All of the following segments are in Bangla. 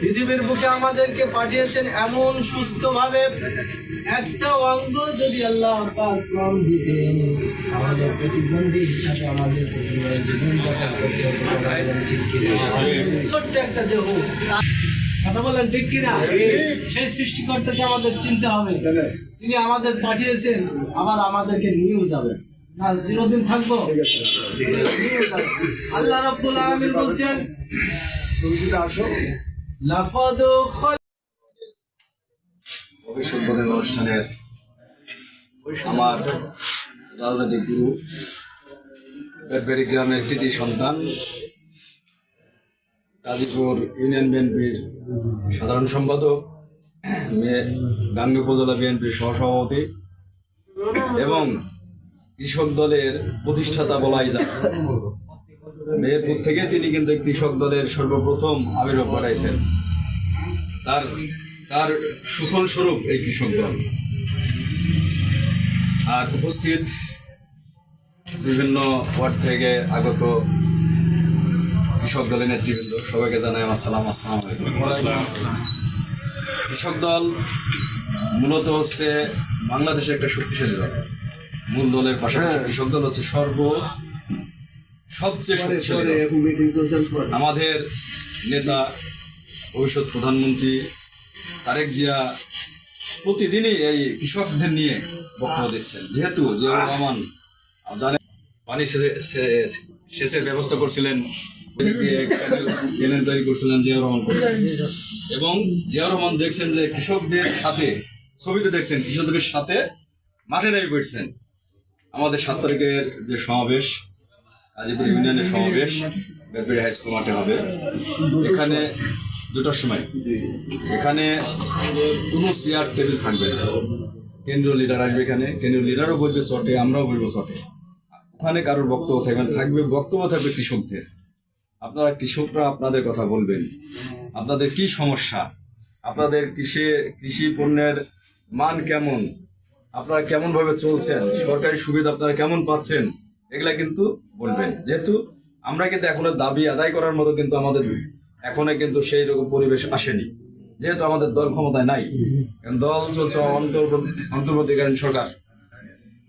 পৃথিবীর বুকে আমাদেরকে পাঠিয়েছেন এমন সুস্থভাবে একটা অঙ্গ যদি আল্লাহ কম দিতেন আমাদের প্রতিবন্ধী হিসাবে আমাদের জীবনযাপন করতে ছোট্ট একটা দেহ। কথা বলেন ঠিক কিনা? সেই সৃষ্টিকর্তাকে আমাদের চিনতে হবে। তিনি আমাদের পাঠিয়েছেন আবার আমাদেরকে নিয়েও যাবেন না চিরদিন থাকব? আল্লাহ রব্বুল আলামিন বলছেন লাকাদ খাল ভবিষ্যৎ বোধের অনুষ্ঠানের আমার রাজনৈতিক গুরু গ্রামের কৃতি সন্তান, গাজীপুর ইউনিয়ন বিএনপির সাধারণ সম্পাদক গাঙ্গী উপজেলা বিএনপির সহসভাপতি এবং কৃষক দলের প্রতিষ্ঠাতা বলাই যায়। মেহেরপুর থেকে তিনি কিন্তু কৃষক দলের সর্বপ্রথম আবির্ভাব ঘটাইছেন। তার তার সুফল স্বরূপ এই কৃষক দল। আর উপস্থিত বিভিন্ন ওয়ার্ড থেকে আগত কৃষক দলের নেতৃবৃন্দ সবাইকে জানাই আমার সালাম আসসালাম কৃষক দল মূলত হচ্ছে বাংলাদেশের একটা শক্তিশালী দল। মূল দলের পাশাপাশি কৃষক দল হচ্ছে সর্ব সবচেয়ে শক্তিশালী আমাদের নেতা ভবিষ্যৎ প্রধানমন্ত্রী তারেক জিয়া প্রতিদিনই এই কৃষকদের নিয়ে বক্তব্য দিচ্ছেন। যেহেতু জিয়াউর রহমান জানেন পানি সেচের ব্যবস্থা করছিলেন। তৈরি করছিলেন জিয়াউর রহমান এবং জিয়াউর রহমান দেখছেন যে কৃষকদের সাথে ছবিতে দেখছেন কৃষকদের সাথে মাঠে নেমে পড়ছেন। আমাদের সাত তারিখের যে সমাবেশ গাজীপুর ইউনিয়নের সমাবেশ বেলপিড়ি হাই স্কুল মাঠে হবে। এখানে দুটার সময়। এখানে কোনো চেয়ার টেবিল থাকবে না। কেন্দ্রীয় লিডার আসবে এখানে। কেন্দ্রীয় লিডারও বলবে চটে আমরাও বলব চটে ওখানে কারোর বক্তব্য থাকবে থাকবে বক্তব্য থাকবে কৃষকদের। আপনারা কৃষকরা আপনাদের কথা বলবেন। আপনাদের কি সমস্যা? আপনাদের কৃষি কৃষি পণ্যের মান কেমন? আপনারা কেমনভাবে চলছেন? সরকারি সুবিধা আপনারা কেমন পাচ্ছেন? এগুলা কিন্তু বলবেন। যেহেতু আমরা কিন্তু এখনও দাবি আদায় করার মতো কিন্তু আমাদের এখনও কিন্তু সেই রকম পরিবেশ আসেনি। যেহেতু আমাদের দল ক্ষমতায় নাই দল চলছে অন্তর্বর্তীকালীন সরকার।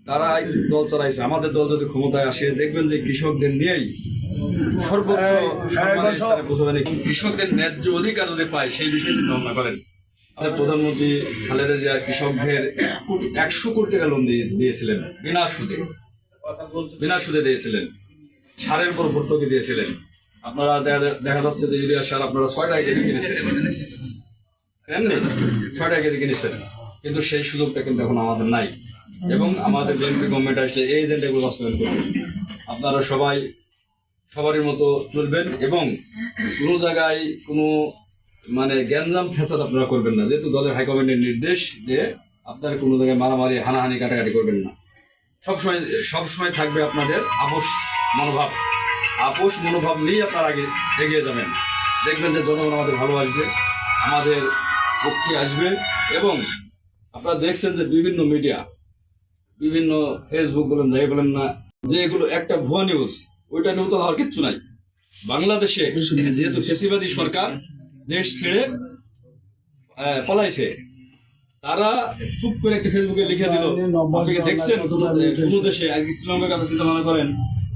তারা দল চালাইছে। আমাদের দল যদি ক্ষমতায় আসে দেখবেন যে কৃষকদের নিয়েই সর্বোচ্চ কৃষকদের ন্যায্য অধিকার যদি পায় সেই বিষয়ে চিন্তা ভাবনা করেন। আমাদের প্রধানমন্ত্রী খালেদা জিয়া কৃষকদের একশো কোটি টাকা লোন দিয়েছিলেন বিনা সুদে। বিনা সুদে দিয়েছিলেন। সারের উপর ভর্তুকি দিয়েছিলেন। আপনারা দেখা- যাচ্ছে যে ইউরিয়া সার আপনারা ছয় টাকা কেজি কিনেছেন। এমনি ছয় টাকা কেজি কিনেছেন। কিন্তু সেই সুযোগটা কিন্তু এখন আমাদের নাই। এবং আমাদের বিএনপি গভর্নমেন্ট আসলে এই এজেন্ডাগুলো বাস্তবায়ন করবে। আপনারা সবাই, সবারই মতো চলবেন এবং কোনো জায়গায় কোনো মানে গ্যাঞ্জাম ফেসাদ আপনারা করবেন না। যেহেতু দলের হাইকমান্ডের নির্দেশ যে আপনারা কোনো জায়গায় মারামারি, হানাহানি, কাটাকাটি করবেন না। সবসময় সবসময় থাকবে আপনাদের আপোষ মনোভাব। আপোষ মনোভাব নিয়েই আপনারা আগে এগিয়ে যাবেন। দেখবেন যে জনগণ আমাদের ভালোবাসবে আমাদের পক্ষে আসবে এবং আপনারা দেখছেন যে বিভিন্ন মিডিয়া, বিভিন্ন ফেসবুক বলেন, যাই বলেন না, যে এগুলো একটা ভুয়া নিউজ ওইটা নিয়েও তো হওয়ার কিচ্ছু নাই। বাংলাদেশে যেহেতু ফেসিবাদী সরকার দেশ ছেড়ে পলাইছে তারা চুপ করে একটা ফেসবুকে লিখে দিল আপনি দেখছেন? কোন দেশে আজকে শ্রীলঙ্কার কথা চিন্তা ভাবনা করেন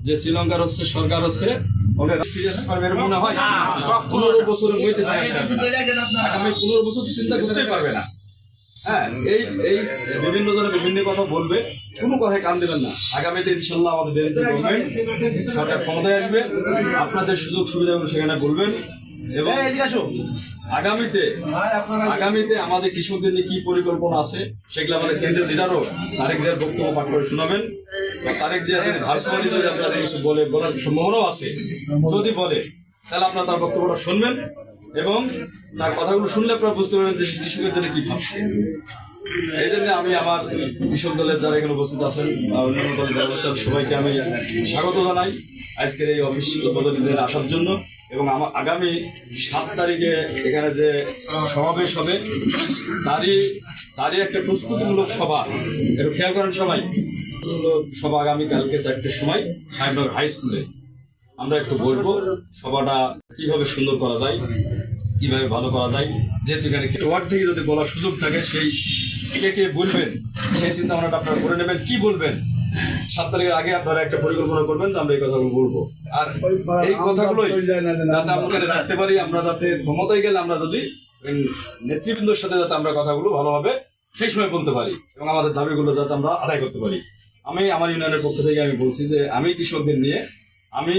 যে শ্রীলঙ্কার হচ্ছে সরকার হচ্ছে মনে হয় পনেরো বছরের মধ্যে আগামী পনেরো বছর তো চিন্তা করতেই পারবে না। হ্যাঁ এই এই বিভিন্ন জনে বিভিন্ন কথা বলবে কোনো কথায় কান দিবেন না। আগামীতে ইনশাল্লাহ আমাদের গভর্নমেন্ট সরকার ক্ষমতায় আসবে। আপনাদের সুযোগ সুবিধাগুলো সেখানে বলবেন। এবং আগামীতে আগামীতে আমাদের কৃষকদের নিয়ে কি পরিকল্পনা আছে, সেগুলো আমাদের কেন্দ্রীয় লিডারও তারেক জিয়ার বক্তব্য পাঠ করে শোনাবেন। তারেক জিয়া যদি যদি আপনাদের কিছু বলে, বলার সম্ভাবনাও আছে, যদি বলে, তাহলে আপনার তার বক্তব্যটা শুনবেন এবং তার কথাগুলো শুনলে আপনারা বুঝতে পারবেন যে কৃষকের জন্য কি ভাবছে। এই জন্য আমি আমার কৃষক দলের যারা এখানে উপস্থিত আছেন অন্যান্য দলের যারা উপস্থিত সবাইকে আমি স্বাগত জানাই আজকের এই অফিস উদ্বোধনীদের আসার জন্য এবং আমার আগামী সাত তারিখে এখানে যে সমাবেশ হবে, তারই তারই একটা প্রস্তুতিমূলক সভা। একটু খেয়াল করেন সবাই। সভা আগামী কালকে চারটের সময় সাহেবনগর হাই স্কুলে। আমরা একটু বসবো, সভাটা কীভাবে সুন্দর করা যায়, কীভাবে ভালো করা যায়, যেহেতু এখানে ওয়ার্ড থেকে যদি বলার সুযোগ থাকে, সেই কে কে বলবেন সেই চিন্তা ভাবনাটা আপনারা করে নেবেন। কি বলবেন? সাত তারিখের আগে আপনারা একটা পরিকল্পনা করবেন যে আমরা এই কথাগুলো বলব। আর এই কথাগুলো যাতে আমরা রাখতে পারি আমরা যাতে ক্ষমতায় গেলে আমরা যদি নেতৃবৃন্দর সাথে যাতে আমরা কথাগুলো ভালোভাবে সেই সময় বলতে পারি এবং আমাদের দাবিগুলো যাতে আমরা আদায় করতে পারি। আমি আমার ইউনিয়নের পক্ষ থেকে আমি বলছি যে আমি কৃষকদের নিয়ে আমি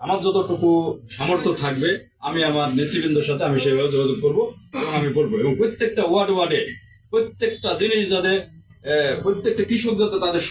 আমার যতটুকু সামর্থ্য থাকবে আমি আমার নেতৃবৃন্দর সাথে আমি সেইভাবে যোগাযোগ করব এবং আমি বলব এবং প্রত্যেকটা ওয়ার্ড ওয়ার্ডে প্রত্যেকটা জিনিস যাতে প্রত্যেকটা কৃষক যাতে তাদের